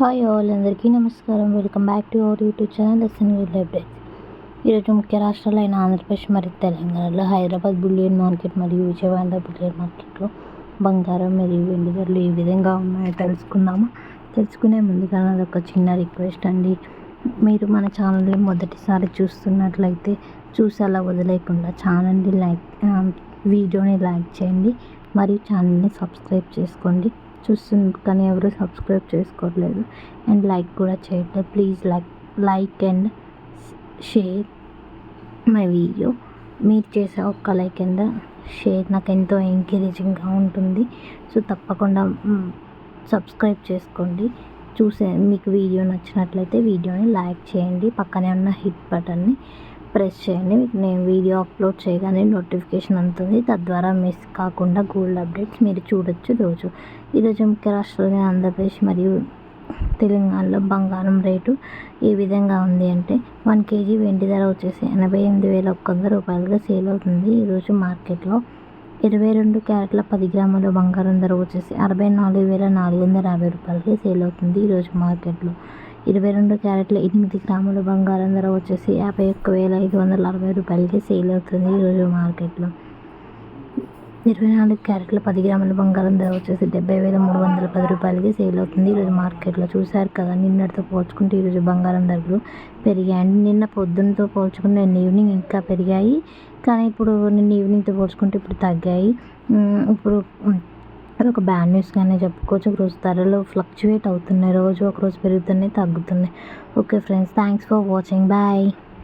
Hi all అందరికీ నమస్కారం. Welcome back to our YouTube channel lesson with library ఈరోజు ముఖ్య రాష్ట్రాలైన ఆంధ్రప్రదేశ్ మరియు తెలంగాణలో హైదరాబాద్ బులియన్ మార్కెట్ మరియు విజయవాడ బులియన్ మార్కెట్లో బంగారం మరియు వెండి ధరలు ఏ విధంగా ఉన్నాయో తెలుసుకుందాము? తెలుసుకునే ముందుగా నాది ఒక చిన్న రిక్వెస్ట్ అండి. మీరు మన ఛానల్ని మొదటిసారి చూస్తున్నట్లయితే చూసి అలా వదిలేయకుండా ఛానల్ని లైక్ వీడియోని లైక్ చేయండి మరియు ఛానల్ని సబ్స్క్రైబ్ చేసుకోండి. చూస్తుంది కానీ ఎవరు సబ్స్క్రైబ్ చేసుకోవట్లేదు. అండ్ లైక్ కూడా చేయట్లేదు please like like and share my video మీరు చేసే ఒక్క లైక్ అండ్ షేర్ నాకు ఎంతో ఎంకరేజింగ్గా ఉంటుంది. సో తప్పకుండా సబ్స్క్రైబ్ చేసుకోండి. చూసే మీకు వీడియో నచ్చినట్లయితే వీడియోని లైక్ చేయండి. పక్కనే ఉన్న హిట్ బటన్ని ప్రెస్ చేయండి. మీకు నేను వీడియో అప్లోడ్ చేయగానే నోటిఫికేషన్ అందుతుంది. తద్వారా మిస్ కాకుండా గోల్డ్ అప్డేట్స్ మీరు చూడొచ్చు రోజు. ఈరోజు ముఖ్య రాష్ట్రాలైన ఆంధ్రప్రదేశ్ మరియు తెలంగాణలో బంగారం రేటు ఏ విధంగా ఉంది అంటే వన్ కేజీ వెండి ధర వచ్చేసి ఎనభై ఎనిమిది వేల ఒక్క వంద రూపాయలుగా సేల్ అవుతుంది. ఈరోజు మార్కెట్లో ఇరవై రెండు క్యారెట్ల పది గ్రాముల బంగారం ధర వచ్చేసి అరవై నాలుగు వేల నాలుగు వందల యాభై రూపాయలకి సేల్ అవుతుంది. ఈరోజు మార్కెట్లో ఇరవై రెండు క్యారెట్ల ఎనిమిది గ్రాముల బంగారం ధర వచ్చేసి యాభై ఒక్క వేల ఐదు వందల అరవై రూపాయలకి సేల్ అవుతుంది ఈరోజు మార్కెట్లో. ఇరవై నాలుగు క్యారెట్ల పది గ్రాముల బంగారం ధర వచ్చేసి డెబ్బై వేల మూడు వందల పది రూపాయలకి సేల్ అవుతుంది ఈరోజు మార్కెట్లో. చూశారు కదా నిన్నటితో పోల్చుకుంటే ఈరోజు బంగారం ధరలు పెరిగాయండి నిన్న పొద్దున్నతో పోల్చుకుంటే నిన్న ఈవినింగ్ ఇంకా పెరిగాయి. కానీ ఇప్పుడు నిన్న ఈవినింగ్తో పోల్చుకుంటే ఇప్పుడు తగ్గాయి. ఇప్పుడు అది ఒక బ్యాడ్ న్యూస్గానే చెప్పుకోవచ్చు. రోజు ధరలు ఫ్లక్చువేట్ అవుతున్నాయి. రోజు ఒకరోజు పెరుగుతున్నాయి తగ్గుతున్నాయి. Okay friends thanks for watching bye